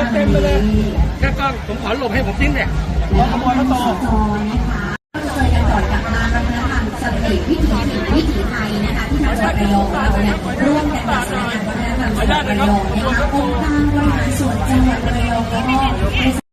เลยเต็มไปเลยแค่กล้องผมขอหลบให้ผมทิ้งเนี่ยขโมยมาต่อจอยนะคะเคยกันก่อนกับงานวัฒนธรรมเสน่ห์วิถีวิถีไทยนะคะที่ทางจังหวัดรยองเราเนี่ยร่วมกันกับสำนักงานวัฒนธรรมจังหวัดระยองนะคะองค์การบริหารส่วนจังหวัดระยองแล้วก็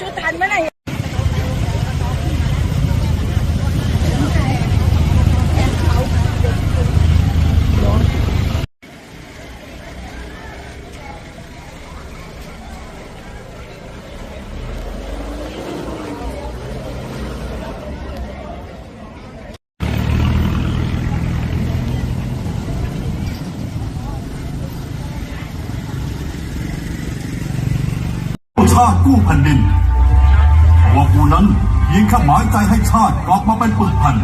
ชุดทันเมื่อไหร่ชาติกู้แผ่นดินว่ากูนั้นเพียงแค่หมายใจให้ชาติกลับมาเป็นปึกแผ่น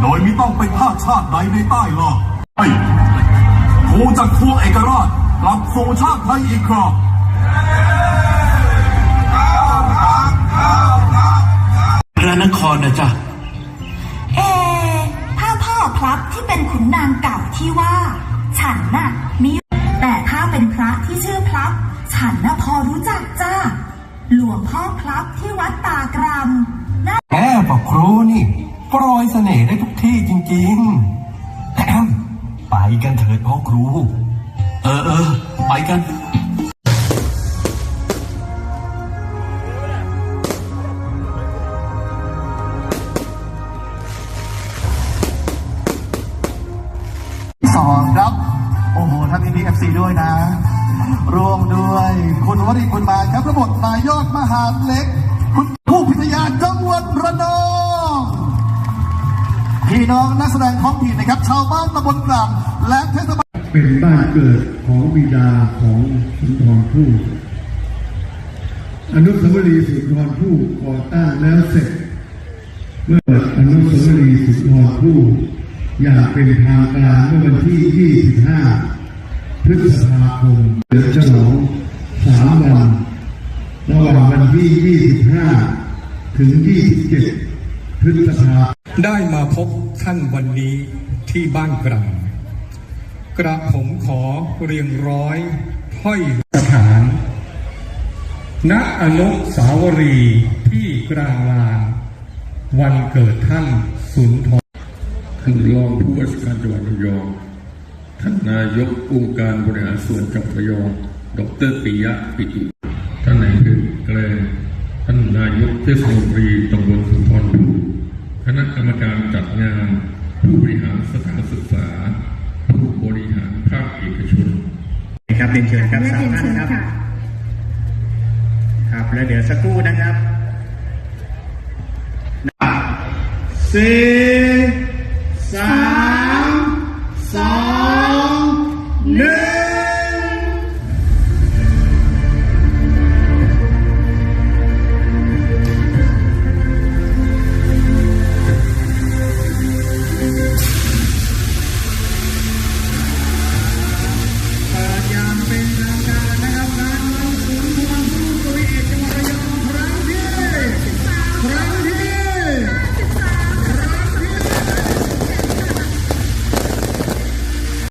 โดยไม่ต้องไปทาสชาติใดในใต้ล่าไอ้กูจะทวงเอกราชกลับสู่ชาติไทยอีกครั้งพระนครนะจ๊ะ เอถ้าพ่อพลับที่เป็นขุนนางเก่าที่ว่า ฉันน่ะมีแต่ถ้าเป็นพระที่ชื่อพลับ ฉันน่ะพอรู้จักจ้าหลวงพ่อพลับที่วัดตากรำน่าแม่บอกครูนี่โปรยเสน่ห์ได้ทุกที่จริงๆแอมไปกันเถิดพ่อครู เออเออไปกันสองครับ โอ้โหท่านนี้มีเอฟซีด้วยนะ ร่วมด้วย คุณวริคุณมาครับระบบนายอดมหาเล็ก คุณผู้พิทยาจังหวัดระนองพี่น้องนักแสดงท้องถิ่นนะครับ ชาวบ้านตำบลกลางและเทศบาลเป็นบ้านเกิดของบิดาของสุนทรภู่อนุสาวรีย์สุนทรภู่ก่อตั้งแล้วเสร็จ เมื่ออนุสาวรีย์สุนทรภู่อย่างเป็นทางการเมื่อวันที่ 25 ฤษภาคมเดือนฉลองสามวันระหว่างวันที่ 25 ถึง 27 พฤษภาได้มาพบท่านวันนี้ที่บ้านกลางกระผมขอเรียงร้อยถ้อยสถาน ณอนุสาวรีย์ที่กลางลาน วันเกิดท่านสุนทรท่านรองผู้ว่าราชการจังหวัดระยอง ท่านนายกองค์การบริหารส่วนจังหวัดระยองดรปิยะปิติท่านนายอำเภอแกลงท่านนายกเทศมนตรีตำบลสุนทรภู่คณะกรรมการจัดงาน ผู้บริหารสถานศึกษา ผู้บริหารภาคเอกชนครับเรียนเชิญครับสามท่านครับ ครับแล้วเดี๋ยวสักครู่นะครับสี่